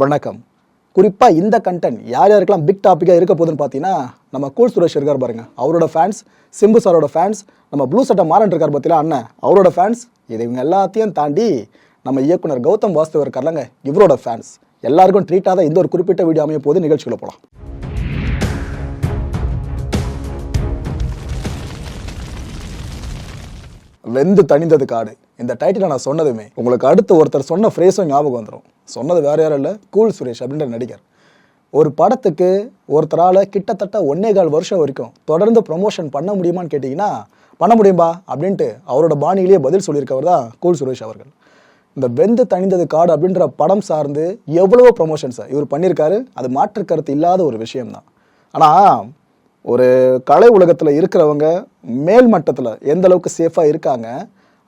வணக்கம். குறிப்பாக இந்த கண்டென்ட் யார் யாருக்கெல்லாம் பிக் டாப்பிக்காக இருக்க போகுதுன்னு பார்த்தீங்கன்னா நம்ம கூல் சுரேஷ் இருக்கார் பாருங்க. அவரோட ஃபேன்ஸ் சிம்பு சாரோட ஃபேன்ஸ் நம்ம ப்ளூ சட்டை மாறன் இருக்கார் பார்த்தீங்களா அண்ணன். அவரோட ஃபேன்ஸ் இது இவங்க எல்லாத்தையும் தாண்டி நம்ம இயக்குனர் கௌதம் வாஸ்தவர் இருக்கார்லங்க இவரோட ஃபேன்ஸ் எல்லாருக்கும் ட்ரீட் தான் இந்த ஒரு குறிப்பிட்ட வீடியோ அமைய போது நிகழ்ச்சிக்குள்ள போகலாம் வெந்து தணிந்தது காடு. இந்த டைட்டில் நான் சொன்னதுமே உங்களுக்கு அடுத்து ஒருத்தர் சொன்ன ஃப்ரேஸும் ஞாபகம் வந்துடும் சொன்னது வேற யாரும் இல்லை. கூல் சுரேஷ் அப்படின்ற நடிகர். ஒரு படத்துக்கு ஒருத்தரால் கிட்டத்தட்ட ஒன்னே கால் வருஷம் வரைக்கும் தொடர்ந்து ப்ரொமோஷன் பண்ண முடியுமான்னு கேட்டிங்கன்னா பண்ண முடியும்பா அப்படின்ட்டு அவரோட பாணியிலேயே பதில் சொல்லியிருக்கவர் தான் கூல் சுரேஷ் அவர்கள். இந்த வெந்து தணிந்தது காடு அப்படின்ற படம் சார்ந்து எவ்வளவோ ப்ரொமோஷன்ஸை இவர் பண்ணியிருக்காரு. அது மாற்று கருத்து இல்லாத ஒரு விஷயம்தான். ஆனால் ஒரு கலை உலகத்தில் இருக்கிறவங்க மேல் மட்டத்தில் எந்த அளவுக்கு சேஃபாக இருக்காங்க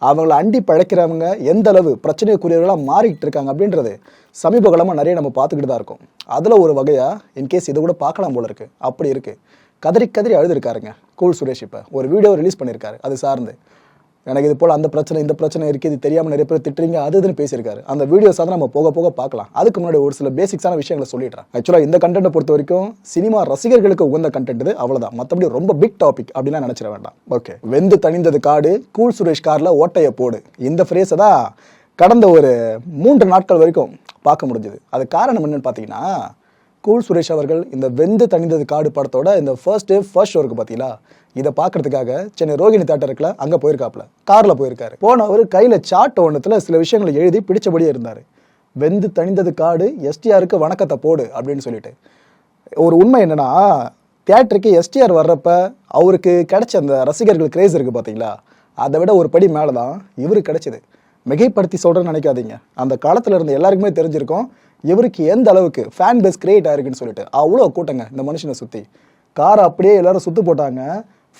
அவங்கள அண்டி பழைக்கிறவங்க எந்த அளவு பிரச்சனைக்குரியவர்களாக மாறிக்கிட்டு இருக்காங்க அப்படின்றது சமீப காலமாக நிறைய நம்ம பார்த்துக்கிட்டு தான் இருக்கோம். அதில் ஒரு வகையாக இன்கேஸ் இதை கூட பார்க்கலாம் போல இருக்குது அப்படி இருக்குது கதறி கதறி அழுதுருக்காருங்க. கூல் சுரேஷ் இப்போ. ஒரு வீடியோ ரிலீஸ் பண்ணியிருக்காரு அது சார்ந்து. எனக்கு இது போல் அந்த பிரச்சனை இந்த பிரச்சனை இருக்குது இது தெரியாமல் நிறைய பேர் திட்டுறீங்க அது இதுன்னு பேசியிருக்காரு. அந்த வீடியோஸ் தான் நம்ம போக போக பார்க்கலாம். அதுக்கு முன்னாடி ஒரு சில பேசிக்ஸான விஷயங்களை சொல்லிடுறேன். ஆக்சுவலாக இந்த கண்டென்ட்டை பொறுத்த வரைக்கும் சினிமா ரசிகர்களுக்கு உகந்த கண்டென்ட் இது. அவ்வளோதான் மற்றபடி ரொம்ப பிக் டாபிக் அப்படிலாம் நினச்சிட வேண்டாம். ஓகே வெந்து தணிந்தது காடு கூல் சுரேஷ் காரில் ஓட்டையை போடு. இந்த ஃப்ரேஸை தான் கடந்த ஒரு மூன்று நாட்கள் வரைக்கும் பார்க்க முடிஞ்சது. அது காரணம் என்னன்னு பார்த்தீங்கன்னா கூழ் சுரேஷ் அவர்கள் இந்த வெந்து தணிந்தது காடு படத்தோட இந்த ஃபர்ஸ்ட் டே ஃபர்ஸ்ட் ஷோ இருக்கு பார்த்தீங்களா இதை பார்க்கறதுக்காக சென்னை ரோகிணி தேட்டர் இருக்குல்ல அங்கே போயிருக்காப்ல காரில் போயிருக்காரு. போனவர் கையில் சாட் ஒன்றுத்தில் சில விஷயங்களை எழுதி பிடிச்சபடியே இருந்தார். வெந்து தணிந்தது காடு எஸ்டிஆருக்கு வணக்கத்தை போடு அப்படின்னு சொல்லிட்டு. ஒரு உண்மை என்னன்னா தியேட்டருக்கு எஸ்டிஆர் வர்றப்ப அவருக்கு கிடைச்ச அந்த ரசிகர்கள் கிரேஸ் இருக்குது பார்த்தீங்களா அதை விட ஒரு படி மேலே தான் இவருக்கு கிடைச்சிது. மிகைப்படுத்தி சொல்கிறேன்னு நினைக்காதீங்க. அந்த காலத்தில் இருந்த எல்லாருக்குமே தெரிஞ்சிருக்கும். இவருக்கு எந்த அளவுக்கு ஃபேன் பேஸ் கிரியேட் ஆயிருக்குன்னு சொல்லிட்டு அவ்வளோ கூட்டங்க இந்த மனுஷனை சுற்றி காரை அப்படியே எல்லாரும் சுற்று போட்டாங்க.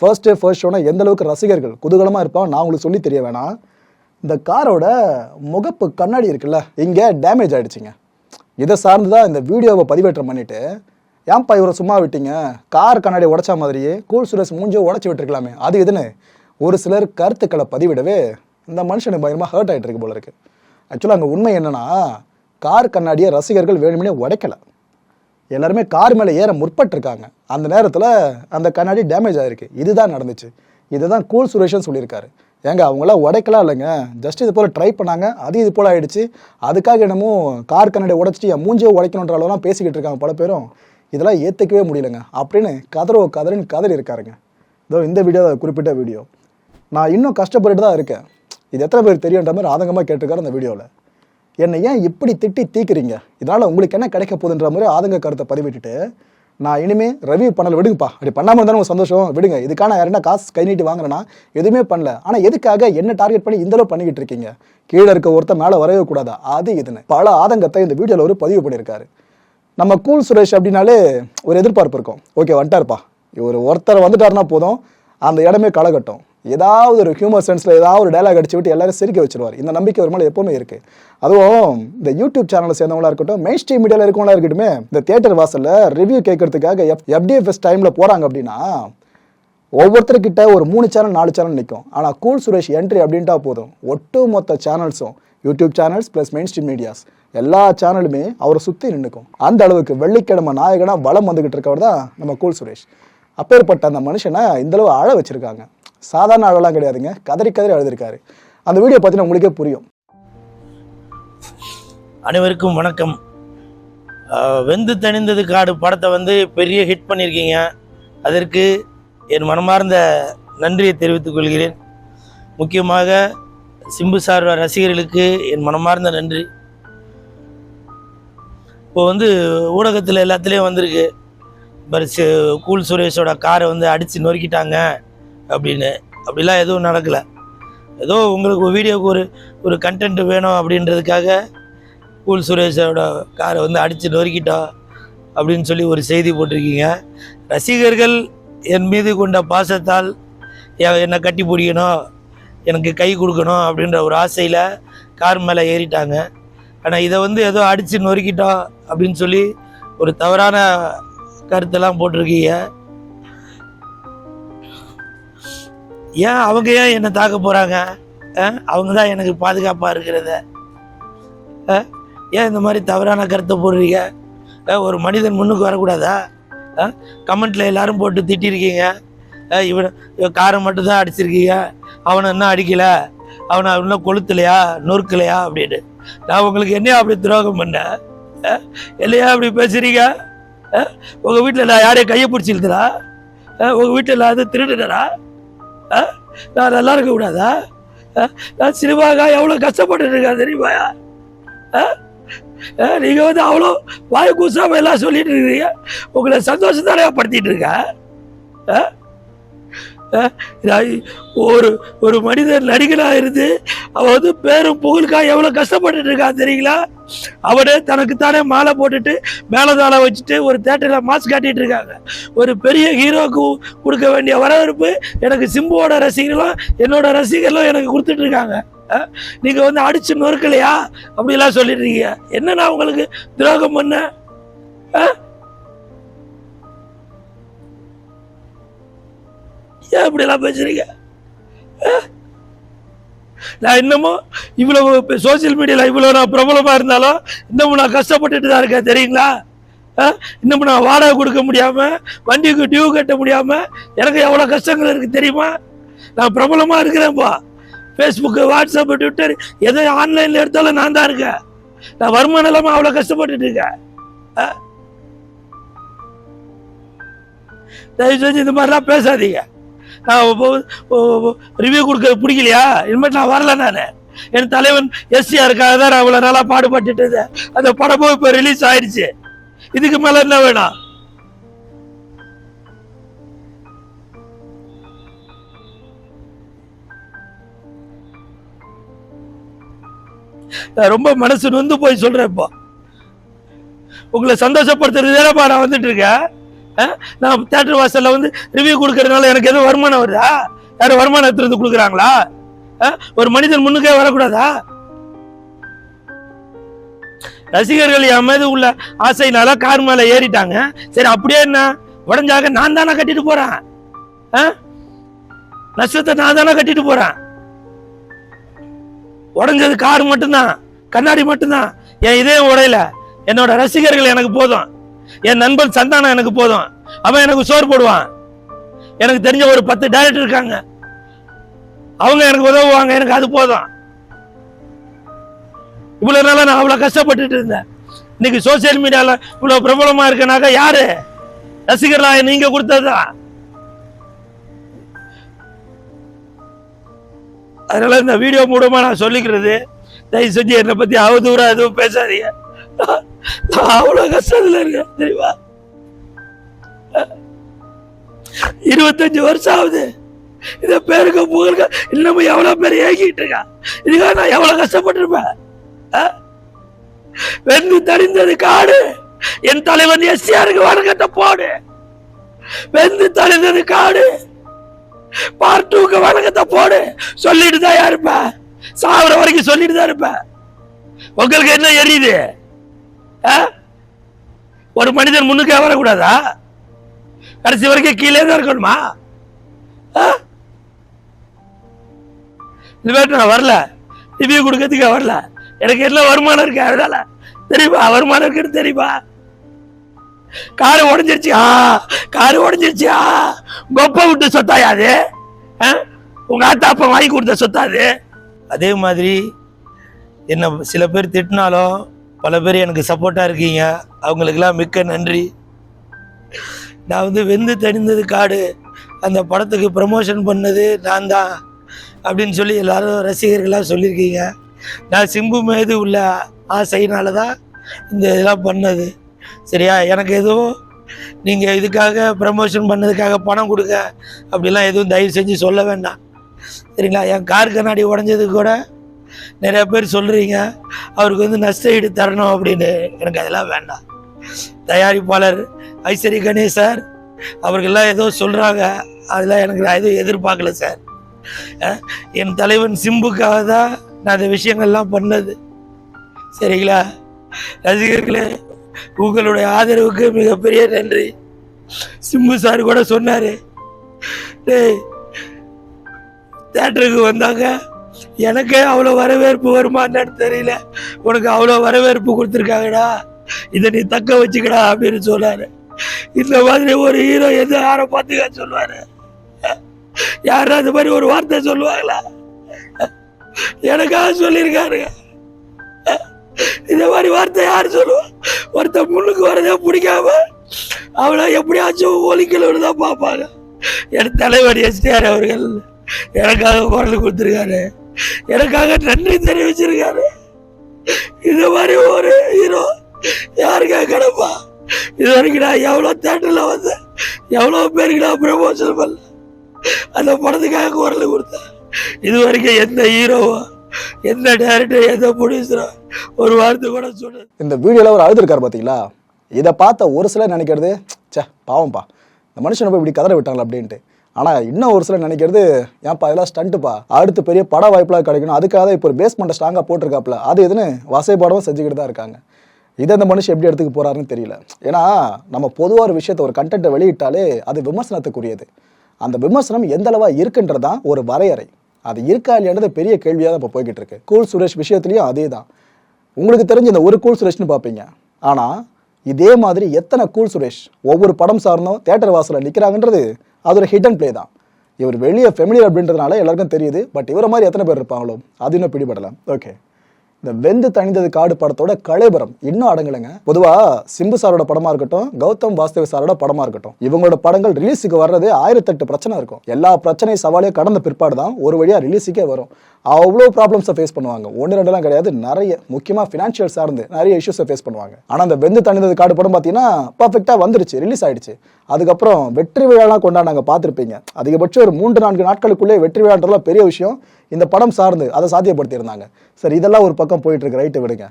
ஃபர்ஸ்ட் டே ஃபர்ஸ்ட் ஷோனா எந்த அளவுக்கு ரசிகர்கள் குதூகலமாக இருப்பான் நான் உங்களுக்கு சொல்லி தெரிய வேணாம். இந்த காரோட முகப்பு கண்ணாடி இருக்குல்ல இங்கே டேமேஜ் ஆகிடுச்சிங்க இதை சார்ந்து தான் இந்த வீடியோவை பதிவேற்றம் பண்ணிட்டு ஏன்ப்பா இவரை சும்மா விட்டீங்க? கார் கண்ணாடி உடைச்ச மாதிரியே கூல் சுரேஷ் மூஞ்சோ உடச்சி விட்டுருக்கலாமே. அது இதுன்னு ஒரு சிலர் கருத்துக்களை பதிவிடவே இந்த மனுஷனுக்கு பயங்கரமாக ஹர்ட் ஆகிட்டு இருக்கு போல இருக்கு. ஆக்சுவலாக அங்கே உண்மை என்னன்னா கார் கண்ணாடியை ரசிகர்கள் வேணுமனே உடைக்கல. எல்லாருமே கார் மேலே ஏற முற்பட்டிருக்காங்க. அந்த நேரத்தில் அந்த கண்ணாடி டேமேஜ் ஆகிருக்கு இதுதான் நடந்துச்சு. இதுதான் கூல் சுரேஷன் சொல்லியிருக்காரு. ஏங்க அவங்களாம் உடைக்கலாம் இல்லைங்க. ஜஸ்ட் இது போல் ட்ரை பண்ணாங்க. அது இது போல் ஆகிடுச்சு அதுக்காக என்னமோ கார் கண்ணாடி உடைச்சிட்டு என் மூஞ்சியை உடைக்கணுன்ற அளவுலாம் பேசிக்கிட்டு இருக்காங்க பல பேரும். இதெல்லாம் ஏற்றுக்கவே முடியலங்க. அப்படின்னு கதறோ கதறின்னு கதறி இருக்காருங்க. இதோ இந்த வீடியோ குறிப்பிட்ட வீடியோ நான் இன்னும் கஷ்டப்பட்டுட்டு தான் இருக்கேன். இது எத்தனை பேர் தெரியுன்ற மாதிரி ஆதங்கமாக கேட்டிருக்காரு அந்த வீடியோவில் என்னை ஏன் இப்படி திட்டி தீக்குறீங்க? இதனால் உங்களுக்கு என்ன கிடைக்க போகுதுன்ற மாதிரி ஆதங்க கருத்தை பதிவிட்டுட்டு நான் இனிமே ரிவ்யூ பண்ணல விடுங்கப்பா. அப்படி பண்ணாமல் இருந்தாலும் உங்கள் சந்தோஷம். விடுங்க. இதுக்கான யாருன்னா காசு கை நீட்டி வாங்குறேன்னா எதுவுமே பண்ணல. ஆனால் எதுக்காக என்ன டார்கெட் பண்ணி இந்தளவு பண்ணிக்கிட்டு இருக்கீங்க? கீழே இருக்க ஒருத்தர் மேலே வரவே கூடாதா? அது இதுன்னு. பல ஆதங்கத்தை இந்த வீடியோவில் ஒரு பதிவு பண்ணியிருக்காரு. நம்ம கூல் சுரேஷ் அப்படின்னாலே ஒரு எதிர்பார்ப்பு இருக்கும். ஓகே வந்துட்டாருப்பா. இவர் ஒருத்தர் வந்துட்டாருன்னா போதும். அந்த இடமே களகட்டும். ஏதாவது ஒரு ஹியூமர் சென்ஸில் ஏதாவது ஒரு டைலாக் அடிச்சு விட்டு எல்லாரும் சிரிக்க வச்சிருவார். இந்த நம்பிக்கை ஒரு மேலே எப்பவுமே இருக்கு. அதுவும் இந்த யூடியூப் சேனலை சேர்ந்தவங்களா இருக்கட்டும் மெயின் ஸ்ட்ரீம் மீடியாவில் இருக்கவங்களா இருக்கட்டும் இந்த தியேட்டர் வாசலில் ரிவ்யூ கேட்கறதுக்காக எஃப் எஃப்டிஎஃப்எஸ் டைமில் போகிறாங்க அப்படின்னா ஒவ்வொருத்தர்கிட்ட ஒரு மூணு சேனல் நாலு சேனல் நிற்கும் ஆனால் கூல் சுரேஷ் என்ட்ரி அப்படின்ட்டா போதும். ஒட்டு மொத்த சேனல்ஸும் YouTube channels plus mainstream medias எல்லா சேனலுமே அவரை சுற்றி நின்றுக்கும் அந்த அளவுக்கு வெள்ளிக்கிழமை நாயகனாக வளம் வந்துகிட்டு இருக்கவர் தான் நம்ம கூல் சுரேஷ். அப்பேற்பட்ட அந்த மனுஷனை இந்த அளவு அழ வச்சுருக்காங்க. சாதாரண அழலாம் கிடையாதுங்க. கதறி கதறி அழுதுருக்காரு அந்த வீடியோ பார்த்தீங்கன்னா உங்களுக்கே புரியும். அனைவருக்கும் வணக்கம். வெந்து தணிந்தது காடு படத்தை வந்து பெரிய ஹிட் பண்ணியிருக்கீங்க. அதற்கு என் மனமார்ந்த நன்றியை தெரிவித்துக் கொள்கிறேன். முக்கியமாக சிம்பு சார் ரசிகர்களுக்கு என் மனமார்ந்த நன்றி. இப்போ வந்து ஊடகத்தில் எல்லாத்துலேயும் வந்திருக்கு. பரிசு கூல் சுரேஷோட காரை வந்து அடித்து நொறுக்கிட்டாங்க. அப்படின்னு. அப்படிலாம் எதுவும் நடக்கலை. ஏதோ உங்களுக்கு ஒரு வீடியோக்கு ஒரு ஒரு கண்டென்ட் வேணும் அப்படின்றதுக்காக கூல் சுரேஷோட காரை வந்து அடித்து நொறுக்கிட்டோம் அப்படின்னு சொல்லி ஒரு செய்தி போட்டிருக்கீங்க. ரசிகர்கள் என் மீது கொண்ட பாசத்தால் என்னை கட்டி பிடிக்கணும் எனக்கு கை கொடுக்கணும் அப்படின்ற ஒரு ஆசையில் கார் மேலே ஏறிட்டாங்க. ஆனால் இதை வந்து ஏதோ அடித்து நொறுக்கிட்டோம் அப்படின்னு சொல்லி ஒரு தவறான கருத்தெல்லாம் போட்டிருக்கீங்க. ஏன் அவங்க ஏன் என்னை தாக்க போகிறாங்க அவங்க தான் எனக்கு பாதுகாப்பாக இருக்கிறத. ஏன் இந்த மாதிரி தவறான கருத்தை போடுறீங்க? ஒரு மனிதன் முன்னுக்கு வரக்கூடாதா? கமெண்ட்டில் எல்லாரும் போட்டு திட்டிருக்கீங்க. இவன் இவன் காரை மட்டும்தான் அடிச்சிருக்கீங்க. அவனை இன்னும் அடிக்கலை. அவனை இன்னும் கொளுத்தலையா? நொறுக்கலையா? அப்படின்னு நான் உங்களுக்கு என்ன அப்படி துரோகம் பண்ணேன் இல்லையா அப்படி பேசுறீங்க? உங்கள் வீட்டில் நான் யாரையும் கையை பிடிச்சிருக்கிறா? உங்கள் வீட்டில் நான் அது திருடுனரா நான் நல்லா இருக்க கூடாதா? நான் சினிமாக்கா எவ்வளோ கஷ்டப்பட்டு இருக்கேன் தெரியுமா? அஹ் நீங்க வந்து அவ்வளோ வாய் கூசாம எல்லாம் சொல்லிட்டு இருக்கீங்க. உங்களை சந்தோஷம் தானே படுத்திட்டு இருக்கேன். ஒரு ஒரு மனிதர் நடிகனா இருந்து அவன் வந்து பேரும் புகழுக்காக எவ்வளோ கஷ்டப்பட்டுட்டு இருக்கான் தெரியுங்களா? அவனே தனக்குத்தானே மாலை போட்டுட்டு மேலதாளை வச்சுட்டு ஒரு தேட்டரில் மாஸ்க் காட்டிட்டு இருக்காங்க. ஒரு பெரிய ஹீரோக்கு கொடுக்க வேண்டிய வரவேற்பு எனக்கு சிம்புவோட ரசிகர்களும் என்னோட ரசிகர்களும் எனக்கு கொடுத்துட்டு இருக்காங்க. நீங்க வந்து அடிச்சு நொறுக்கலையா? அப்படிலாம் சொல்லிட்டு இருக்கீங்க. உங்களுக்கு துரோகம் பண்ண? ஏன் இப்படிலாம் பேசுறீங்க? நான் இன்னமும் இவ்வளவு சோசியல் மீடியாவில் இவ்வளோ நான் பிரபலமாக இருந்தாலும் இன்னமும் நான் கஷ்டப்பட்டுட்டு தான் இருக்கேன் தெரியுங்களா? இன்னமும் நான் வாடகை கொடுக்க முடியாமல் வண்டிக்கு டியூ கட்ட முடியாமல் எனக்கு எவ்வளோ கஷ்டங்கள் இருக்குது தெரியுமா? நான் பிரபலமாக இருக்கிறேன்ப்பா ஃபேஸ்புக்கு வாட்ஸ்அப்பு ட்விட்டர் எதை ஆன்லைனில் எடுத்தாலும் நான் தான் இருக்கேன். நான் வருமானம் இல்லாமல் அவ்வளோ கஷ்டப்பட்டுட்டு இருக்கேன். தயவு செஞ்சு இந்த மாதிரிலாம் பேசாதீங்க. ரிவ்யூ கொடுக்க பிடிக்கலையா? இனிமேல் நான் வரல நான். என் தலைவன் எஸ்சிஆருக்காக தான் நான் இவ்வளோ நாளாக பாடுபட்டுட்டு இருந்தேன். அந்த படமும் இப்போ ரிலீஸ் ஆயிடுச்சு இதுக்கு மேலே என்ன வேணும்? நான் ரொம்ப மனசு நொந்து போய் சொல்றேன் இப்போ. உங்களை சந்தோஷப்படுத்துறது நான் வந்துட்டு இருக்கேன். நான் தேட்டர் வாசலில் வந்து ரிவ்யூ கொடுக்கறதுனால எனக்கு எதுவும் வருமானம் வருதா? யாரும் வருமானம் எடுத்துட்டு வந்து கொடுக்குறாங்களா? ஆ? ஒரு மனிதன் முன்னுக்கே வரக்கூடாதா? ரசிகர்கள் என் மீது உள்ள ஆசையினால கார் மேல ஏறிட்டாங்க. சரி அப்படியே என்ன? உடஞ்சாக நான் தானே கட்டிட்டு போறேன். ஆ? நஷ்டத்தை நான் தானே கட்டிட்டு போறேன். உடஞ்சது கார் மட்டும்தான் கண்ணாடி மட்டும்தான். என் இதயம் உடையல. என்னோட ரசிகர்கள் எனக்கு போதும். என் நண்பன் சந்தானம் எனக்கு போதும். அவன் எனக்கு சோறு போடுவான். எனக்கு தெரிஞ்ச ஒரு பத்து டைரக்டர் இருக்காங்க. அவங்க எனக்கு உதவுவாங்க. எனக்கு அது போதும். இவ்வளவு நாளா நான் அவ்வளவு கஷ்டப்பட்டுட்டு இருந்தேன். இன்னைக்கு சோசியல் மீடியால இவ்வளவு பிரபலமா இருக்கனாக்கா யாரு? ரசிகர்களா நீங்க கொடுத்ததுதான் அதனால இந்த வீடியோ மூலமா நான் சொல்லிக்கிறது தயவு செஞ்சு என்னை பத்தி அவதூறா எதுவும் பேசாதீங்க. நான் நான் அவ்வளவு இருக்கேன் தெரியுமா? இருபத்தஞ்சு வருஷம் ஆகுது இந்த பேருக்கு புகழ்க. இன்னமும் எவ்வளவு பேர் ஏகிட்டு இருக்கா? இதுக்காக நான் எவ்வளவு கஷ்டப்பட்டிருப்பேன்? வெந்து தடிந்தது காடு. என் தலைவன் எஸ்ஆருக்கு வணக்கத்தை போடு. வெந்து தடிந்தது காடு. பார்ட் டூக்கு வணக்கத்தை போடு. சொல்லிட்டு தான் இருப்பேன். சாகுற வரைக்கும் சொல்லிட்டு தான் இருப்பேன். உங்களுக்கு என்ன எரியுது? ஒரு மனிதன் முன்னுக்கே வரக்கூடாதா? கடைசி வரைக்கும் கீழே தான் இருக்கணுமா? ஆ? பேட்டு நான் வரல. ரிவ்யூ கொடுக்கறதுக்கு வரல. எனக்கு என்ன வருமானம் இருக்கு? அதனால தெரியுமா? வருமானம் இருக்குன்னு தெரியுமா? காரு உடஞ்சிருச்சு. ஆ காரு உடஞ்சிருச்சு. ஆ விட்டு சொத்தாயா அது? ஆ? உங்க ஆத்தா அப்பா வாங்கி கொடுத்த சொத்தாது அதே மாதிரி என்ன சில பேர் திட்டினாலும் பல பேர் எனக்கு சப்போர்ட்டாக இருக்கீங்க. அவங்களுக்கெல்லாம் மிக்க நன்றி. நான் வந்து வெந்து தெரிந்தது காடு. அந்த படத்துக்கு ப்ரமோஷன் பண்ணது நான் தான் அப்படின்னு சொல்லி எல்லாரும் ரசிகர்களாக சொல்லியிருக்கீங்க. நான் சிம்பு மீது உள்ள ஆசையினால தான் இந்த இதெல்லாம் பண்ணது. சரியா? எனக்கு எதுவும் நீங்கள் இதுக்காக ப்ரமோஷன் பண்ணதுக்காக பணம் கொடுங்க அப்படிலாம் எதுவும் தயவு செஞ்சு சொல்ல வேண்டாம். சரிங்களா? என் கார் கண்ணாடி உடஞ்சது கூட நிறைய பேர் சொல்கிறீங்க அவருக்கு வந்து நஷ்ட ஈடு தரணும் அப்படின்னு. எனக்கு அதெல்லாம் வேண்டாம். தயாரிப்பாளர் ஐஸ்வரி கணேஷ் சார் அவர்கள்லாம் ஏதோ சொல்கிறாங்க அதெல்லாம் எனக்கு நான் எதுவும் எதிர்பார்க்கல சார். என் தலைவன் சிம்புக்காக தான் நான் அந்த விஷயங்கள்லாம் பண்ணது. சரிங்களா? ரசிகர்களே உங்களுடைய ஆதரவுக்கு மிகப்பெரிய நன்றி. சிம்பு சார் கூட சொன்னார் டேய் தேட்டருக்கு வந்தாங்க எனக்கே அவ்வளோ வரவேற்பு வருமான்னு தெரியல. உனக்கு அவ்வளோ வரவேற்பு கொடுத்துருக்காங்கடா. இதை நீ தக்க வச்சுக்கடா அப்படின்னு சொன்னாரு. இந்த மாதிரி ஒரு ஹீரோ எது? யாரை பார்த்துக்க சொல்லுவாரு? யாரும் அது மாதிரி ஒரு வார்த்தை சொல்லுவாங்களா? எனக்காக சொல்லியிருக்காருங்க. இந்த மாதிரி வார்த்தை யார் சொல்லுவா? ஒருத்தன் முன்னுக்கு வரதே பிடிக்காம அவளை எப்படியாச்சும் ஒலிக்கலன்னு தான் பார்ப்பாங்க. என் தலைவர் எஸ்டிஆர் அவர்கள் எனக்காக குரல் கொடுத்துருக்காரு. எனக்காக நன்றி தெரிவிச்சிருக்காரு. இந்த மாதிரி ஒரு ஹீரோ யாருக்கா கிடப்பா இது வரைக்கும் நான் எவ்வளோ தேட்டரில் வந்தேன் எவ்வளோ பேருக்கு நான் ப்ரமோஷன் பண்ணல. அந்த படத்துக்காக குரல் கொடுத்தேன். இது வரைக்கும் எந்த ஹீரோவோ எந்த டேரக்டர் எந்த ப்ரொடியூசரோ ஒரு வார்த்தை கூட சொன்னது இந்த வீடியோவில் அவர் அழுதுருக்காரு பார்த்தீங்களா இதை பார்த்த ஒரு சிலர் நினைக்கிறது சே பாவம்பா இந்த மனுஷனை போய் இப்படி கதற விட்டாங்களா அப்படின்ட்டு. ஆனால் இன்னும் ஒரு சிலர் நினைக்கிறது ஏன்ப்பா இதெல்லாம் ஸ்டண்ட்டுப்பா. அடுத்து பெரிய பட வாய்ப்புலாம் கிடைக்கணும். அதுக்காக தான் இப்போ ஒரு பேஸ்மெண்ட்டை ஸ்ட்ராங்காக போட்டிருக்காப்புல. அது எதுன்னு வசைப்பாடவும் செஞ்சுக்கிட்டு தான் இருக்காங்க. இதை அந்த மனுஷன் எப்படி எடுத்துக்க போகிறாருன்னு தெரியல. ஏன்னா நம்ம பொதுவாக ஒரு விஷயத்தை ஒரு கண்டென்ட்டை வெளியிட்டாலே அது விமர்சனத்துக்குரியது. அந்த விமர்சனம் எந்தளவாக இருக்குன்றது தான் ஒரு வரையறை. அது இருக்கா இல்லையான்றது பெரிய கேள்வியாக தான் இப்போ போய்கிட்டு இருக்கு. கூல் சுரேஷ் விஷயத்துலையும் அதே தான். உங்களுக்கு தெரிஞ்ச இந்த ஒரு கூல் சுரேஷ்னு பார்ப்பீங்க. ஆனால் இதே மாதிரி எத்தனை கூல் சுரேஷ் ஒவ்வொரு படம் சார்ந்தும் தேட்டர் வாசலில் நிற்கிறாங்கன்றது அது ஒரு ஹிடன் பிளே தான். இவர் வெளியே ஃபெமிலியர் அப்படின்றதுனால எல்லாருக்கும் தெரியுது பட் இவரை மாதிரி எத்தனை பேர் இருப்பாங்களோ அது இன்னும் பிடிபடலாம் ஓகே இந்த வெந்து தணிந்தது காடு படத்தோட கலைபரம். இன்னும் அடங்கலைங்க. பொதுவா சிம்பு சாரோட படமா இருக்கட்டும் கௌதம் வாஸ்தவ சாரோட படமா இருக்கட்டும் இவங்களோட படங்கள் ரிலீஸுக்கு வர்றது ஆயிரத்தெட்டு பிரச்சனை இருக்கும். எல்லா பிரச்சனையும் சவாலையும் கடந்த பிற்பாடு தான் ஒரு வழியா ரிலீஸுக்கே வரும். அவ்வளோ ப்ராப்ளம்ஸை ஃபேஸ் பண்ணுவாங்க. ஒன்று ரெண்டுலாம் கிடையாது நிறைய முக்கியமாக ஃபினான்ஷியல் சார்ந்து நிறைய இஷ்யூஸை ஃபேஸ் பண்ணுவாங்க. ஆனால் அந்த வெந்து தணிந்தது காடு படம் பார்த்தீங்கன்னா பர்ஃபெக்டாக வந்துருச்சு ரிலீஸ் ஆயிடுச்சு. அதுக்கப்புறம் வெற்றி விழாலாம் கொண்டாடாங்க பார்த்துருப்பீங்க. அதிகபட்சம் ஒரு மூன்று நான்கு நாட்களுக்குள்ளே வெற்றி விழான்றதுலாம் பெரிய விஷயம். இந்த படம் சார்ந்து அதை சாத்தியப்படுத்தியிருந்தாங்க. சரி இதெல்லாம் ஒரு பக்கம் போயிட்டுருக்கு. ரைட்டு விடுங்க.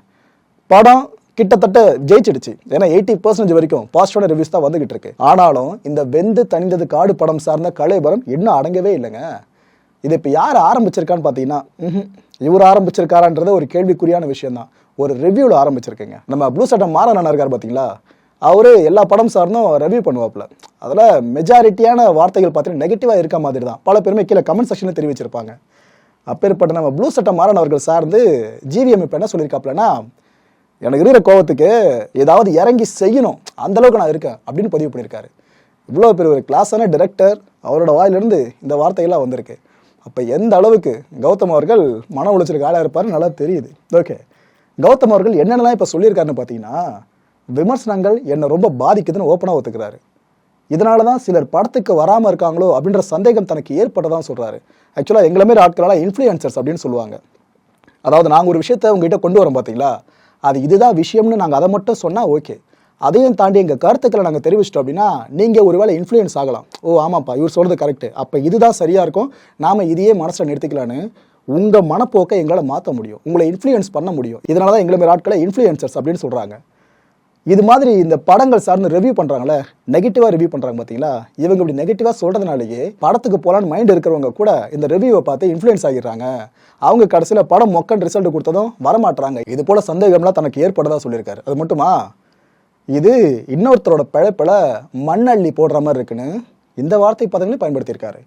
படம் கிட்டத்தட்ட ஜெயிச்சிடுச்சு. ஏன்னா எயிட்டி பர்சன்டேஜ் வரைக்கும் பாசிட்டிவான ரிவ்யூஸ் தான் வந்துகிட்டு இருக்கு ஆனாலும் இந்த வெந்து தணிந்தது காடு படம் சார்ந்த கலைபரம் இன்னும் அடங்கவே இல்லைங்க. இது இப்போ யார் ஆரம்பிச்சிருக்கான்னு பார்த்தீங்கன்னா இவர் ஆரம்பிச்சிருக்காரான்றது ஒரு கேள்விக்குறியான விஷயம் தான் ஒரு ரிவ்யூவில் ஆரம்பிச்சிருக்கேங்க. நம்ம ப்ளூ சட்டம் மாறன் இருக்கார் பார்த்தீங்களா? அவரு எல்லா படம் சார்ந்தும் ரிவ்யூ பண்ணுவாப்புல. அதில் மெஜாரிட்டியான வார்த்தைகள் பார்த்தீங்கன்னா நெகட்டிவாக இருக்க மாதிரி தான் பல பேருமே கீழே கமெண்ட் செக்ஷனில் தெரிவிச்சிருப்பாங்க. அப்பேற்பட்ட நம்ம ப்ளூ சட்டம் மாறன் அவர்கள் சார்ந்து ஜிவிஎம் இப்போ என்ன சொல்லியிருக்காப்புலன்னா எனக்கு இருக்கிற கோவத்துக்கு ஏதாவது இறங்கி செய்யணும் அந்த அளவுக்கு நான் இருக்கேன் அப்படின்னு பதிவு பண்ணியிருக்காரு. இவ்வளோ பெரிய ஒரு கிளாஸான டிரெக்டர் அவரோட வாயிலிருந்து இந்த வார்த்தையெல்லாம் வந்திருக்கு. அப்போ எந்த அளவுக்கு கௌதம் அவர்கள் மன உளைச்சலுக்கு ஆளாக இருப்பாரு நல்லா தெரியுது. ஓகே கௌதம் அவர்கள் என்னென்னலாம் இப்போ சொல்லியிருக்காருன்னு பார்த்தீங்கன்னா விமர்சனங்கள் என்னை ரொம்ப பாதிக்குதுன்னு ஓப்பனாக ஒத்துக்கிறாரு. இதனால தான் சிலர் படத்துக்கு வராமல் இருக்காங்களோ அப்படின்ற சந்தேகம் தனக்கு ஏற்பட்டதான் சொல்கிறாரு ஆக்சுவலாக எங்களை மாரி ஆட்களால் இன்ஃப்ளூயன்சர்ஸ் அப்படின்னு சொல்லுவாங்க. அதாவது நாங்கள் ஒரு விஷயத்தை உங்ககிட்ட கொண்டு வரோம் பார்த்தீங்களா அது இதுதான் விஷயம்னு நாங்கள் அதை மட்டும் சொன்னால் ஓகே அதையும் தாண்டி எங்கள் கருத்துக்களை நாங்கள் தெரிவிச்சிட்டோம் அப்படின்னா நீங்கள் ஒருவேளை இன்ஃப்ளூயன்ஸ் ஆகலாம். ஓ ஆமாப்பா இவர் சொல்கிறது கரெக்டு அப்போ இதுதான் சரியாக இருக்கும். நாம் இதையே மனசில் நிறுத்திக்கலான்னு உங்கள் மனப்போக்கை எங்களால் மாற்ற முடியும். உங்களை இன்ஃப்ளூயன்ஸ் பண்ண முடியும். இதனால தான் எங்களை ஆட்களை இன்ஃப்ளூயன்சர்ஸ் அப்படின்னு சொல்கிறாங்க இது மாதிரி இந்த படங்கள் சார்ந்து ரிவ்யூ பண்றாங்களே நெகட்டிவா ரிவ்யூ பண்றாங்க பாத்தீங்களா? இவங்க இப்படி நெகட்டிவா சொல்றதுனாலேயே படத்துக்கு போலான்னு மைண்ட் இருக்கிறவங்க கூட இந்த ரிவ்யூவை பார்த்து இன்ஃப்ளூயன்ஸ் ஆகிடுறாங்க. அவங்க கடைசியில் படம் மொக்கன் ரிசல்ட் கொடுத்ததும் வரமாட்டுறாங்க இது போல சந்தேகம்லாம் தனக்கு ஏற்படுதா சொல்லியிருக்காரு. அது மட்டுமா? இது இன்னொருத்தரோட பிழைப்பில் மண்ணள்ளி போடுற மாதிரி இருக்குன்னு இந்த வார்த்தை பதங்களையும் பயன்படுத்தியிருக்காரு.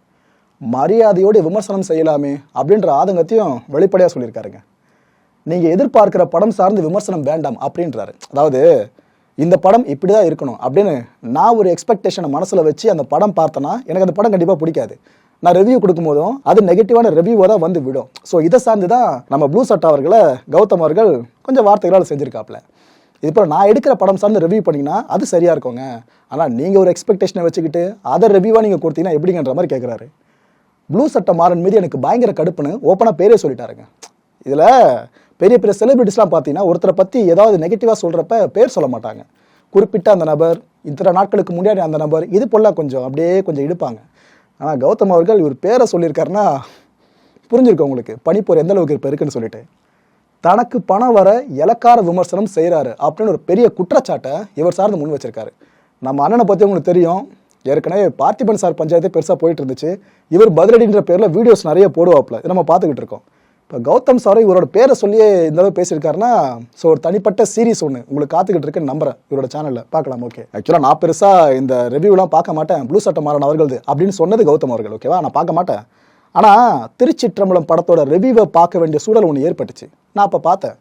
மரியாதையோடு விமர்சனம் செய்யலாமே அப்படின்ற ஆதங்கத்தையும் வெளிப்படையாக சொல்லியிருக்காருங்க. நீங்கள் எதிர்பார்க்கிற படம் சார்ந்து விமர்சனம் வேண்டாம் அப்படின்றாரு. அதாவது இந்த படம் இப்படி தான் இருக்கணும் அப்படின்னு நான் ஒரு எக்ஸ்பெக்டேஷனை மனசில் வச்சு அந்த படம் பார்த்தேன்னா எனக்கு அந்த படம் கண்டிப்பாக பிடிக்காது. நான் ரிவ்யூ கொடுக்கும்போதும் அது நெகட்டிவான ரிவ்யூவாக தான் வந்து விடும். ஸோ இதை சார்ந்து தான் நம்ம ப்ளூ சட்டா அவர்களை கௌதம் அவர்கள் கொஞ்சம் வார்த்தைகளால் செஞ்சுருக்காப்ல இது நான் எடுக்கிற படம் சார்ந்து ரிவ்யூ பண்ணிங்கன்னா அது சரியாக இருக்குங்க. ஆனால் நீங்கள் ஒரு எக்ஸ்பெக்டேஷனை வச்சுக்கிட்டு அதை ரிவ்யூவாக நீங்கள் கொடுத்தீங்கன்னா எப்படிங்கன்ற மாதிரி கேட்குறாரு ப்ளூ சட்டை மாறன் மீது எனக்கு பயங்கர கடுப்புன்னு ஓப்பனாக பேரே சொல்லிட்டாருங்க. இதில் பெரிய பெரிய செலிபிரிட்டிஸ்லாம் பார்த்தீங்கன்னா ஒருத்தரை பற்றி ஏதாவது நெகட்டிவாக சொல்கிறப்ப பேர் சொல்ல மாட்டாங்க. குறிப்பிட்ட அந்த நபர் இத்தனை நாட்களுக்கு முன்னாடி அந்த நபர் இது போல கொஞ்சம் அப்படியே கொஞ்சம் இழுப்பாங்க. ஆனால் கௌதம் அவர்கள் இவர் பேரை சொல்லியிருக்காருன்னா புரிஞ்சிருக்கும் உங்களுக்கு. பனிப்போர் எந்த அளவுக்கு இப்போ இருக்குன்னு சொல்லிட்டு. தனக்கு பணம் வர இலக்கார விமர்சனம் செய்கிறாரு அப்படின்னு ஒரு பெரிய குற்றச்சாட்டை இவர் சார்ந்து முன் வச்சிருக்காரு. நம்ம அண்ணனை பற்றி உங்களுக்கு தெரியும். ஏற்கனவே பார்த்திபன் சார் பஞ்சாயத்து பெருசாக போயிட்டு இருந்துச்சு. இவர் பதிலடின்ற பேரில் வீடியோஸ் நிறைய போடுவாப்பில். இதை நம்ம பார்த்துக்கிட்டு இருக்கோம். இப்போ கௌதம் சார் இவரோட பேரை சொல்லியே இந்த அளவு பேசியிருக்காருன்னா ஸோ ஒரு தனிப்பட்ட சீரிஸ் ஒன்று உங்களுக்கு காத்துக்கிட்டு இருக்குன்னு நம்புறேன் இவரோட சேனலில் பார்க்கலாம் ஓகே ஆக்சுவலாக நான் பெருசாக இந்த ரிவ்யூலாம் பார்க்க மாட்டேன். ப்ளூ சட்டை மாறன் அவர்களது அப்படின்னு சொன்னது கௌதம் அவர்கள் ஓகேவா நான் பார்க்க மாட்டேன். ஆனால் திருச்சிற்றம்பலம் படத்தோட ரிவ்யூவை பார்க்க வேண்டிய சூழல் ஒன்று ஏற்பட்டுச்சு. நான் அப்போ பார்த்தேன்.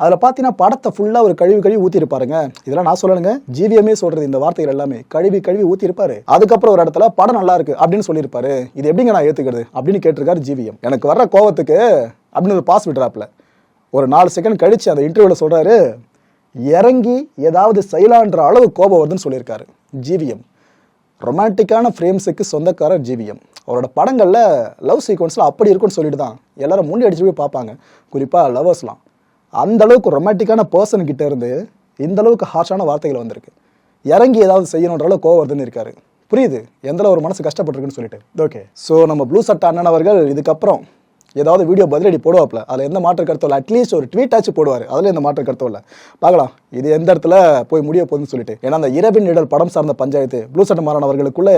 அதில் பார்த்தீங்கன்னா படத்தை ஃபுல்லாக ஒரு கழுவி கழுவி ஊற்றிருப்பாருங்க இதெல்லாம் நான் சொல்லணுங்க ஜீவியமே சொல்கிறது இந்த வார்த்தைகள் எல்லாமே. கழுவி கழுவி ஊற்றிருப்பாரு அதுக்கப்புறம் ஒரு இடத்துல படம் நல்லா இருக்கு அப்படின்னு சொல்லியிருப்பாரு. இது எப்படிங்க நான் ஏற்றுக்கிறது அப்படின்னு கேட்டிருக்காரு ஜீவியம் எனக்கு வர்ற கோவத்துக்கு அப்படின்னு ஒரு பாஸ் விடுறாப்புல. ஒரு நாலு செகண்ட் கழிச்சு அந்த இன்டர்வியூவில் சொல்கிறாரு இறங்கி ஏதாவது செய்யலான்ற அளவு கோபம் வருதுன்னு சொல்லியிருக்காரு ஜிவிஎம் ரொமான்டிக்கான ஃப்ரேம்ஸுக்கு சொந்தக்காரர் ஜிவிஎம் அவரோட படங்களில் லவ் சீக்வன்ஸில் அப்படி இருக்கும்னு சொல்லிட்டு தான். எல்லாரும் முன்னாடி அடிச்சு போய் பார்ப்பாங்க. குறிப்பாக லவர்ஸ்லாம் அந்த அளவுக்கு ரொமான்டிக்கான பர்சன் கிட்ட இருந்து இந்த அளவுக்கு ஹார்ஷான வார்த்தைகள் வந்திருக்கு. இறங்கி ஏதாவது செய்யணுன்ற அளவு கோவம் வருதுன்னு இருக்காரு. புரியுது? எந்த அளவு ஒரு மனசு கஷ்டப்பட்டிருக்குன்னு சொல்லிட்டு. ஓகே ஸோ நம்ம ப்ளூ சட்டை அண்ணன் அவர்கள் இதுக்கப்புறம் ஏதாவது வீடியோ பதிலடி போடுவாப்ல அதில் எந்த மாற்று கருத்தும் இல்லை. அட்லீஸ்ட் ஒரு ட்வீட் ஆச்சு போடுவார். அதில் எந்த மாற்று கருத்தும் இல்லை. பார்க்கலாம். இது எந்த இடத்துல போய் முடிய போகுதுன்னு சொல்லிட்டு. ஏன்னா அந்த இரவின் நிழல் படம் சார்ந்த பஞ்சாயத்து ப்ளூ சட்ட மாறன் அவர்களுக்குள்ள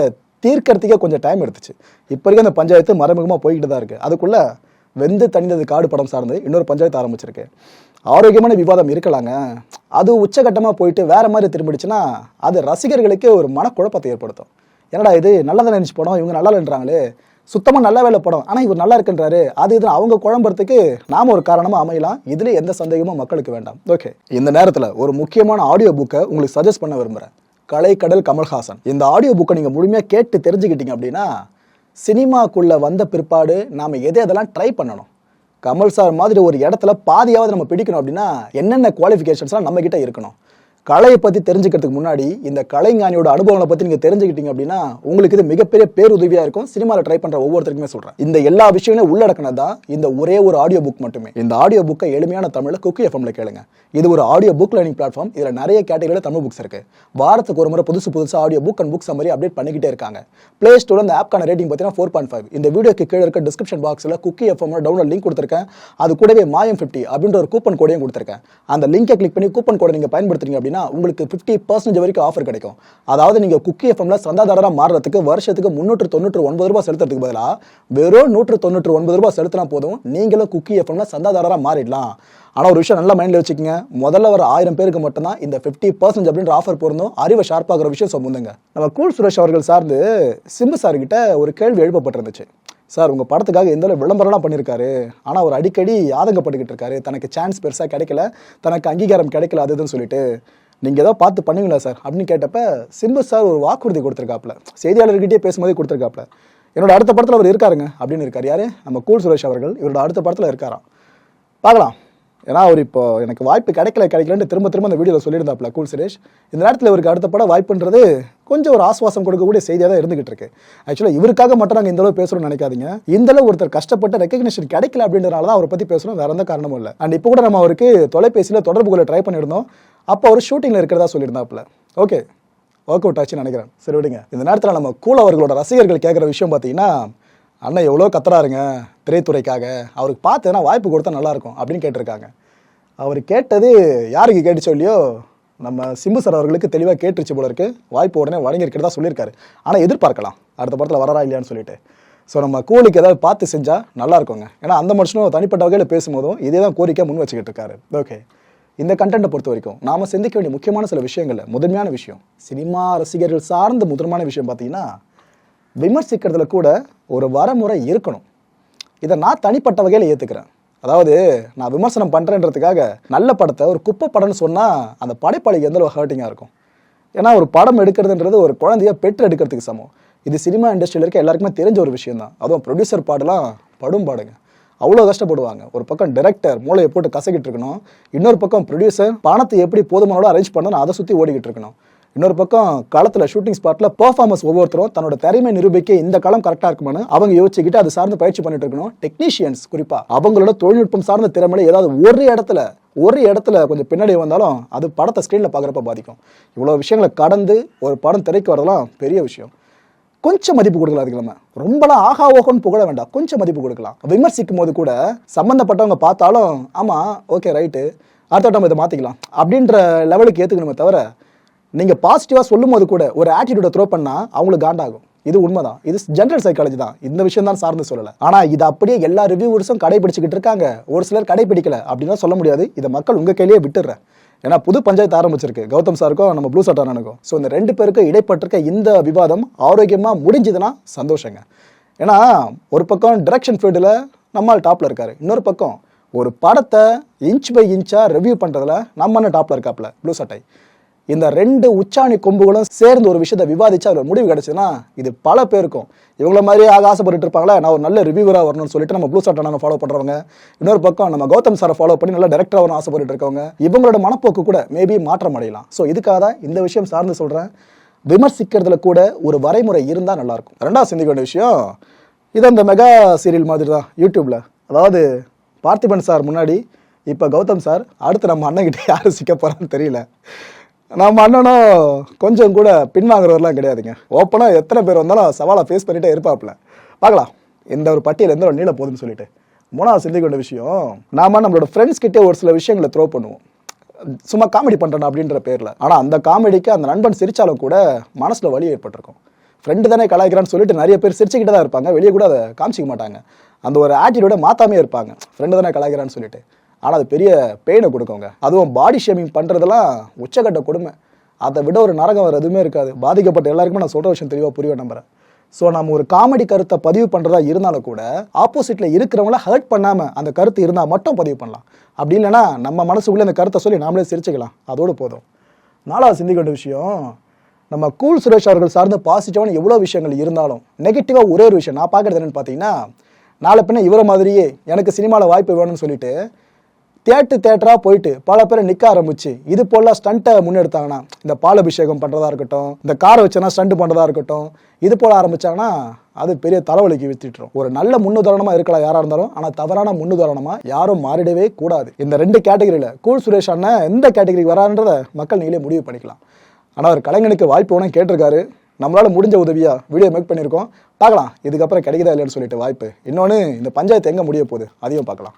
தீர்க்கறதுக்கே கொஞ்சம் டைம் எடுத்துச்சு. இப்போ அந்த பஞ்சாயத்து மறைமுகமாக போய்கிட்டு தான் இருக்குது அதுக்குள்ளே வெந்து தணிந்தது காடு படம் சார்ந்து இன்னொரு பஞ்சாயத்து ஆரம்பிச்சிருக்கு. ஆரோக்கியமான விவாதம் இருக்கலாங்க. அது உச்சகட்டமாக போயிட்டு வேற மாதிரி திரும்பிடுச்சுன்னா அது ரசிகர்களுக்கே ஒரு மனக்குழப்பத்தை ஏற்படுத்தும். என்னடா இது? நல்லதை நினச்சி படம். இவங்க நல்லா இல்லைன்றாங்களே. சுத்தமாக நல்ல வேலை படம். ஆனால் இவர் நல்லா இருக்குன்றாரு. அது இது அவங்க குழம்புறதுக்கு நாம ஒரு காரணமாக அமையலாம். இதில் எந்த சந்தேகமும் மக்களுக்கு வேண்டாம். ஓகே இந்த நேரத்தில் ஒரு முக்கியமான ஆடியோ புக்கை உங்களுக்கு சஜஸ்ட் பண்ண விரும்புகிறேன் கலைக்கடல் கமல்ஹாசன். இந்த ஆடியோ புக்கை நீங்கள் முழுமையாக கேட்டு தெரிஞ்சுக்கிட்டீங்க அப்படின்னா சினிமாக்குள்ளே வந்த பிற்பாடு நாம் எதை எதெல்லாம் ட்ரை பண்ணணும்? கமல் சார் மாதிரி ஒரு இடத்துல பாதியாவது நம்ம பிடிக்கணும் அப்படின்னா என்னென்ன குவாலிஃபிகேஷன்ஸ்லாம் நம்ம இருக்கணும்? கலையை பற்றி தெரிஞ்சுக்கிறதுக்கு முன்னாடி இந்த கலைஞானியோட அனுபவங்களை பற்றி நீங்கள் தெரிஞ்சுக்கிட்டீங்க அப்படின்னா உங்களுக்கு இது மிகப்பெரிய பேருதவியாக இருக்கும். சினிமாவில் ட்ரை பண்ணுற ஒவ்வொருத்தருக்குமே சொல்கிறேன் இந்த எல்லா விஷயங்களையும் உள்ளடக்கினது தான் இந்த ஒரே ஒரு ஆடியோ புக் மட்டுமே. இந்த ஆடியோ புக்கை எளிமையான தமிழில் குக்கி எஃப்எம்ல கேளுங்க. இது ஒரு ஆடியோ புக் லேர்னிங் பிளாட்ஃபார்ம் இதில் நிறைய கேட்டகரியில் தமிழ் புக்ஸ் இருக்கு. வாரத்துக்கு ஒரு முறை புதுசு புதுசாக audio book and books summary update பண்ணிக்கிட்டே இருக்காங்க. ப்ளே ஸ்டோர் அந்த ஆப்க்கான ரேட்டிங் பார்த்தீங்கன்னா ஃபோர் பாயிண்ட் ஃபைவ் இந்த வீடியோக்கு கீழே இருக்க டிஸ்கிரிப்ஷன் பாக்ஸில் குக்கி எஃப்எம் டவுன்லோட் லிங்க் கொடுத்துருக்கேன். அது கூடவே மாயம் ஃபிஃப்டி அப்படின்ற ஒரு கூப்பன் கோடையும் கொடுத்துருக்கேன். அந்த லிங்கை கிளிக் பண்ணி கூப்பன் கோடை நீங்கள் பயன்படுத்துறீங்க அப்படின்னா உங்களுக்கு ஃபிஃப்டி பர்சன்டேஜ் வரைக்கும் ஆஃபர் கிடைக்கும். அதாவது நீங்கள் குக்கி எஃப்எம்ல சந்தாதாரராக மாறுறதுக்கு வருஷத்துக்கு முந்நூற்று தொண்ணூற்று ஒன்பது ரூபாய் செலுத்துறதுக்கு பதிலாக வெறும் நூற்று தொண்ணூற்று ஒன்பது ரூபாய் செலுத்தினா போதும் நீங்களும் குக்கி எஃப்எம்ல சந்தாதாரராக மாறிடலாம். ஆனால் ஒரு விஷயம் நல்லா மைண்டில் வச்சுக்கோங்க. முதல்ல வர ஆயிரம் பேருக்கு மட்டும்தான் இந்த ஃபிஃப்டி பர்சன்ட் அப்படின்ற ஆஃபர் பொருந்தும் அறிவை ஷார்ப்பாகிற விஷயம் சொமுந்துங்க நம்ம கூல் சுரேஷ் அவர்கள் சார்ந்து சிம்பு சார்கிட்ட ஒரு கேள்வி எழுப்பப்பட்டிருந்துச்சு. சார் உங்கள் படத்துக்காக எந்தளவு விளம்பரம்லாம் பண்ணியிருக்காரு ஆனால் அவர் அடிக்கடி ஆதங்கப்பட்டுக்கிட்டு இருக்காரு. தனக்கு சான்ஸ் பெருசாக கிடைக்கல. தனக்கு அங்கீகாரம் கிடைக்கல அது இதுன்னு சொல்லிட்டு. நீங்கள் ஏதோ பார்த்து பண்ணுவீங்களா சார்? அப்படின்னு கேட்டப்ப சிம்பு சார் ஒரு வாக்குறுதி கொடுத்துருக்காப்புல. செய்தியாளர்கிட்டயே பேசும்போதே கொடுத்துருக்காப்புல. என்னோட அடுத்த படத்தில் அவர் இருக்காருங்க அப்படின்னு இருக்கார். யார்? நம்ம கூல் சுரேஷ் அவர்கள். இவரோட அடுத்த படத்தில் இருக்காராம். பார்க்கலாம். ஏன்னா அவர் இப்போ எனக்கு வாய்ப்பு கிடைக்கல கிடைக்கலன்னு திரும்ப திரும்ப அந்த வீடியோவில் சொல்லியிருந்தாப்புல கூல் சுரேஷ். இந்த நேரத்தில் இவருக்கு அடுத்த படம் வாய்ப்புன்றது கொஞ்சம் ஒரு ஆஸ்வாசம் கொடுக்கக்கூடிய செய்தியாக தான் இருந்துகிட்டு இருக்கு. ஆக்சுவலாக இவருக்காக மட்டும் நாங்கள் இந்த அளவு பேசுகிறோம்னு நினைக்காதீங்க. இந்த அளவு ஒருத்தர் கஷ்டப்பட்டு ரெக்கக்னிஷன் கிடைக்கல அப்படின்றனால தான் அவரை பற்றி பேசுகிறோம் வேற எந்த காரணமும் இல்லை. அண்ட் இப்போ கூட நம்ம அவருக்கு தொலைபேசியில் தொடர்பு கொள்ள ட்ரை பண்ணியிருந்தோம். அப்போ அவர் ஷூட்டிங்கில் இருக்கிறதா சொல்லியிருந்தாப்புல. ஓகே ஒர்க் அவுட் ஆச்சுன்னு நினைக்கிறேன். சரி விடுங்க. இந்த நேரத்தில் நம்ம கூல் அவர்களோட ரசிகர்கள் கேட்குற விஷயம் பார்த்தீங்கன்னா அண்ணன் எவ்வளோ கத்துறாருங்க திரைத்துறைக்காக? அவருக்கு பார்த்ததுன்னா வாய்ப்பு கொடுத்தா நல்லாயிருக்கும் அப்படின்னு கேட்டிருக்காங்க. அவர் கேட்டது யாருக்கு கேட்டுச்சோ இல்லையோ நம்ம சிம்பு சார் அவர்களுக்கு தெளிவாக கேட்டுருச்சு போல இருக்கு. வாய்ப்பு உடனே வழங்கியிருக்கிறதா சொல்லியிருக்காரு. ஆனால் எதிர்பார்க்கலாம். அடுத்த படத்தில் வரறா இல்லையான்னு சொல்லிட்டு. ஸோ நம்ம கூலிக்கு ஏதாவது பார்த்து செஞ்சால் நல்லா இருக்குங்க ஏன்னா அந்த மனுஷனும் தனிப்பட்ட வகையில் பேசும்போதும் இதே தான் கோரிக்கை முன் வச்சுக்கிட்டு இருக்காரு. ஓகே இந்த கண்டென்ட்டை பொறுத்த வரைக்கும் நாம் சிந்திக்க வேண்டிய முக்கியமான சில விஷயங்களில் முதன்மையான விஷயம் சினிமா ரசிகர்கள் சார்ந்த முதன்மையான விஷயம் பார்த்தீங்கன்னா விமர்சிக்கிறதுல கூட ஒரு வரமுறை இருக்கணும். இதை நான் தனிப்பட்ட வகையில் ஏற்றுக்கிறேன் அதாவது நான் விமர்சனம் பண்ணுறேன்றதுக்காக நல்ல படத்தை ஒரு குப்பை படம்னு சொன்னால் அந்த படைப்பாளிக்கு எந்த அளவு ஹர்ட்டிங்காக இருக்கும்? ஏன்னா ஒரு படம் எடுக்கிறதுன்றது ஒரு குழந்தைய பெற்று எடுக்கிறதுக்கு சமம். இது சினிமா இண்டஸ்ட்ரியில் இருக்க எல்லாருக்குமே தெரிஞ்ச ஒரு விஷயம் தான் அதுவும் ப்ரொடியூசர் பாடலாம் படும் பாடுங்க. அவ்வளோ கஷ்டப்படுவாங்க. ஒரு பக்கம் டைரக்டர் மூளையை போட்டு கசக்கிட்டு இருக்கணும். இன்னொரு பக்கம் ப்ரொடியூசர் பணத்தை எப்படி போதுமானோட அரேஞ்ச் பண்ணணும் அதை சுற்றி ஓடிக்கிட்டு இருக்கணும். இன்னொரு பக்கம் களத்தில் ஷூட்டிங் ஸ்பாட்டில் பர்ஃபார்மன்ஸ் ஒவ்வொருத்தரும் தன்னோட திறமை நிரூபிக்க இந்த களம் கரெக்டாக இருக்குமான்னு அவங்க யோசிச்சுக்கிட்டு அது சார்ந்து பயிற்சி பண்ணிட்டு இருக்கணும். டெக்னீஷியன்ஸ் குறிப்பாக அவங்களோட தொழில்நுட்பம் சார்ந்த திறமையில ஏதாவது ஒரு இடத்துல ஒரு இடத்துல கொஞ்சம் பின்னாடி வந்தாலும் அது படத்தை ஸ்க்ரீனில் பார்க்குறப்ப பாதிக்கும். இவ்வளோ விஷயங்களை கடந்து ஒரு படம் திரைக்கு வரதெல்லாம் பெரிய விஷயம். கொஞ்சம் மதிப்பு கொடுக்கலாம் அதுக்கு ரொம்பலாம் ஆகா ஓகோன்னு புகழ வேண்டாம். கொஞ்சம் மதிப்பு கொடுக்கலாம். விமர்சிக்கும் போது கூட சம்மந்தப்பட்டவங்க பார்த்தாலும் ஆமாம் ஓகே ரைட்டு அடுத்த வட்டம் இதை மாற்றிக்கலாம் அப்படின்ற லெவலுக்கு ஏற்றுக்கணுமே தவிர நீங்கள் பாசிட்டிவாக சொல்லும் போது கூட ஒரு ஆட்டிடியூட த்ரோ பண்ணால் அவங்களுக்கு காண்டாகும். இது உண்மைதான். இது ஜென்ரல் சைக்காலஜி தான். இந்த விஷயம் தான் சார்ந்து சொல்லலை. ஆனால் இது அப்படியே எல்லா ரிவ்யூவர்ஸும் கடைபிடிச்சிக்கிட்டு இருக்காங்க. ஒரு சிலர் கடைபிடிக்கல அப்படின்னா சொல்ல முடியாது. இதை மக்கள் உங்கள் கையிலேயே விட்டுறேன் ஏன்னா புது பஞ்சாயத்து ஆரம்பிச்சிருக்கு. கௌதம் சாருக்கும் நம்ம ப்ளூ சட்டானனுக்கும் ஸோ இந்த ரெண்டு பேருக்கும் இடைப்பட்டிருக்க இந்த விவாதம் ஆரோக்கியமாக முடிஞ்சதுன்னா சந்தோஷங்க. ஏன்னா ஒரு பக்கம் டிரெக்ஷன் ஃபீல்டில் நம்மால் டாப்பில் இருக்கார். இன்னொரு பக்கம் ஒரு படத்தை இன்ச் பை இன்ச்சாக ரிவ்யூ பண்ணுறதுல நம்ம என்ன டாப்பில் இருக்காப்ல ப்ளூ சட்டை இந்த ரெண்டு உச்சாணி கொம்புகளும் சேர்ந்து ஒரு விஷயத்தை விவாதிச்சு அதில் முடிவு கிடைச்சுன்னா இது பல பேருக்கும். இவங்கள மாதிரி ஆக ஆசைப்பட்டு இருப்பாங்களா நான் ஒரு நல்ல ரிவ்யூவராக வரணும்னு சொல்லிட்டு நம்ம ப்ளூ சட்டை ஃபாலோ பண்ணுறவங்க இன்னொரு பக்கம் நம்ம கௌதம் சாரை ஃபாலோ பண்ணி நல்ல டேரக்டராக வரணும் ஆசைப்பட்டு இருக்கவங்க இவங்களோட மனப்போக்கு கூட மேபி மாற்றம் அடையலாம். ஸோ இதுக்காக தான் இந்த விஷயம் சார்ந்து சொல்கிறேன் விமர்சிக்கிறதுல கூட ஒரு வரைமுறை இருந்தால் நல்லாயிருக்கும். ரெண்டாவது சிந்திக்க வேண்டிய விஷயம் இது அந்த மெகா சீரியல் மாதிரி தான் யூடியூப்பில் அதாவது பார்த்திபன் சார் முன்னாடி இப்போ கௌதம் சார் அடுத்து நம்ம அண்ணன்கிட்ட யார் சிக்க போகிறான்னு தெரியல. நம்ம அண்ணனும் கொஞ்சம் கூட பின்வாங்குறவரெலாம் கிடையாதுங்க. ஓப்பனாக எத்தனை பேர் வந்தாலும் சவாலை ஃபேஸ் பண்ணிட்டே இருப்பாப்புல. பார்க்கலாம். இந்த ஒரு பட்டியல் எந்த ஒரு நீள போகுதுன்னு சொல்லிட்டு. மூணாவது சிந்திக்க வேண்டிய விஷயம் நாம நம்மளோட ஃப்ரெண்ட்ஸ் கிட்டே ஒரு சில விஷயங்களை த்ரோ பண்ணுவோம். சும்மா காமெடி பண்ணுறேன் அப்படின்ற பேரில். ஆனால் அந்த காமெடிக்கு அந்த நண்பன் சிரித்தாலும் கூட மனசில் வலி ஏற்பட்டிருக்கும். ஃப்ரெண்டு தானே கலாய்க்கிறான்னு சொல்லிட்டு நிறைய பேர் சிரிச்சுக்கிட்டு தான் இருப்பாங்க. வெளியே கூட அதை காமிச்சிக்க மாட்டாங்க. அந்த ஒரு ஆட்டிடியூடை மாற்றாமே இருப்பாங்க. ஃப்ரெண்டு தானே கலாய்க்கிறான்னு சொல்லிட்டு. ஆனால் அது பெரிய பெயினை கொடுக்குங்க. அதுவும் பாடி ஷேமிங் பண்ணுறதெல்லாம் உச்சக்கட்ட கொடுமை. அதை விட ஒரு நரகம் வேறு எதுவுமே இருக்காது. பாதிக்கப்பட்ட எல்லாருக்குமே நான் சொல்கிற விஷயம் தெளிவாக புரிய நம்புறேன் ஸோ நம்ம ஒரு காமெடி கருத்தை பதிவு பண்ணுறதா இருந்தாலும் கூட ஆப்போசிட்டில் இருக்கிறவங்கள ஹர்ட் பண்ணாமல் அந்த கருத்து இருந்தால் மட்டும் பதிவு பண்ணலாம். அப்படி இல்லைன்னா நம்ம மனசுக்குள்ளே அந்த கருத்தை சொல்லி நாமளே சிரிச்சுக்கலாம். அதோடு போதும். நாலாவது சிந்திக்க வேண்டிய விஷயம் நம்ம கூல் சுரேஷ் அவர்கள் சார்ந்த பாசிட்டிவான எவ்வளோ விஷயங்கள் இருந்தாலும் நெகட்டிவாக ஒரே ஒரு விஷயம். நான் பார்க்குறது என்னென்னு பார்த்தீங்கன்னா நாளை பின்ன இவரை மாதிரியே எனக்கு சினிமாவில் வாய்ப்பு வேணும்னு சொல்லிட்டு தேட்டு தேட்டராக போயிட்டு பல பேரை நிற்க ஆரம்பிச்சு. இது போல ஸ்டண்ட்டை முன்னெடுத்தாங்கன்னா இந்த பால் அபிஷேகம் பண்ணுறதா இருக்கட்டும் இந்த காரை வச்சனா ஸ்டண்ட் பண்ணுறதா இருக்கட்டும் இது போல ஆரம்பிச்சாங்கன்னா அது பெரிய தலைவலிக்கு வித்துட்டுரும் ஒரு நல்ல முன்னுதாரணமாக இருக்கலாம் யாராக இருந்தாலும் ஆனால் தவறான முன்னுதாரணமாக யாரும் மாறிடவே கூடாது. இந்த ரெண்டு கேட்டகரியில் கூல் சுரேஷ் அண்ணன் எந்த கேட்டகரிக்கு வரான்றதை மக்கள் நீங்களே முடிவு பண்ணிக்கலாம். ஆனால் அவர் கலைஞனுக்கு வாய்ப்பு ஒன்று கேட்டிருக்காரு. நம்மளால முடிஞ்ச உதவியா வீடியோ மேக் பண்ணியிருக்கோம். பார்க்கலாம் இதுக்கப்புறம் கிடைக்குதா இல்லைன்னு சொல்லிட்டு வாய்ப்பு. இன்னொன்று இந்த பஞ்சாயத்து எங்கே முடிய போகுது? அதையும் பார்க்கலாம்.